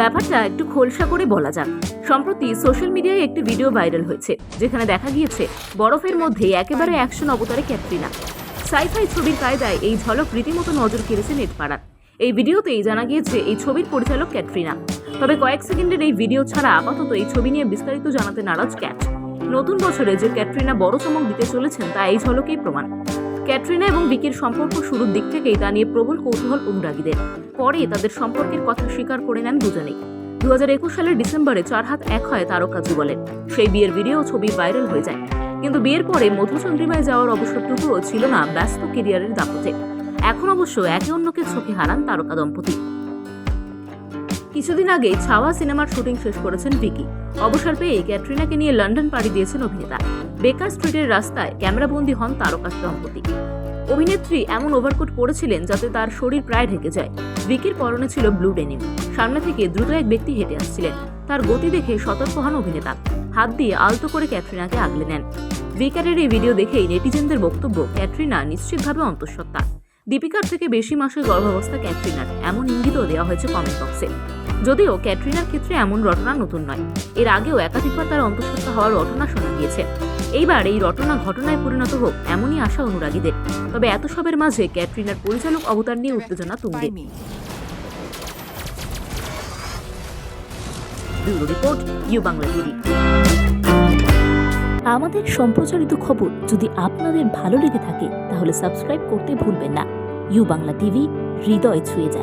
ব্যাপারটা একটু খোলসা করে বলা যাক। সম্প্রতি সোশ্যাল মিডিয়ায় একটি ভিডিও ভাইরাল হয়েছে, যেখানে দেখা গিয়েছে, বরফের মধ্যে একেবারে অ্যাকশন অবতারে ক্যাটরিনা। সাইফাই ছবির কায়দায় এই ঝলক রীতিমতো নজর কেড়েছে নেট পাড়ার এই ভিডিওতেই জানা গিয়েছে, এই ছবির পরিচালক ক্যাটরিনা। তবে কয়েক সেকেন্ডের এই ভিডিও ছাড়া আপাতত এই ছবি নিয়ে বিস্তারিত জানাতে নারাজ ক্যাট। নতুন বছরে যে ক্যাটরিনা বড় চমক দিতে চলেছেন, তা এই ঝলকেই প্রমাণ। ক্যাটরিনা এবং ভিকির সম্পর্ক শুরুর দিক থেকেই তা নিয়ে প্রবল কৌতূহল অনুরাগীদের। পরে তাদের সম্পর্কের কথা স্বীকার করে নেন দুজনেই। দুহাজার একুশ সালের ডিসেম্বরে চার হাত এক হয় তারকা যুগলের। সেই বিয়ের ভিডিও ছবি ভাইরাল হয়ে যায়। কিন্তু বিয়ের পরে মধুচন্দ্রিমায় যাওয়ার অবসরটুকুও ছিল না ব্যস্ত কেরিয়ারের দাপটে। এখন অবশ্য একে অন্যকে চোখে হারান তারকা দম্পতি। কিছুদিন আগে ছাওয়া সিনেমার শুটিং শেষ করেছেন ভিকি। অবসর পেয়ে ক্যাটরিনাকে নিয়ে লন্ডন পাড়ি দিয়েছেন অভিনেতা। বেকার স্ট্রিটের রাস্তায় ক্যামেরাবন্দি হন তারকা দম্পতি। অভিনেত্রী এমন ওভারকোট পরেছিলেন যাতে তার শরীর প্রায় ঢেকে যায়। ভিকির পরনে ছিল ব্লু ডেনিম। সামনে থেকে দ্রুত এক ব্যক্তি হেঁটে আসছিলেন। তার গতি দেখে সতর্ক হন অভিনেতা। হাত দিয়ে আলতো করে ক্যাটরিনাকে আগলে নেন। ভিকারের এই ভিডিও দেখেই নেটিজেনদের বক্তব্য ক্যাটরিনা নিশ্চিতভাবে অন্তঃসত্ত্বা। দীপিকার থেকে বেশি মাসের গর্ভাবস্থা ক্যাটরিনার। এমন ইঙ্গিতও দেওয়া হয়েছে কমেন্ট বক্সে যদিও ক্যাটরিনার ক্ষেত্রে এমন রটনা নতুন নয়। এর আগেও একাধিকবার তার অন্তঃসত্ত্বা হওয়ার রটনা শোনা গিয়েছে। এইবার এই রটনা ঘটনায় পরিণত হোক, এমনই আশা অনুরাগীদের। তবে এত সবের মাঝে ক্যাটরিনার পরিচালক অবতার নিয়ে উত্তেজনা তুঙ্গে। Report U Bangla TV. আমাদের সম্প্রচারিত খবর যদি আপনাদের ভালো লেগে থাকে, তাহলে সাবস্ক্রাইব করতে ভুলবেন না। ইউ বাংলা টিভি, হৃদয় ছুঁয়ে যায়।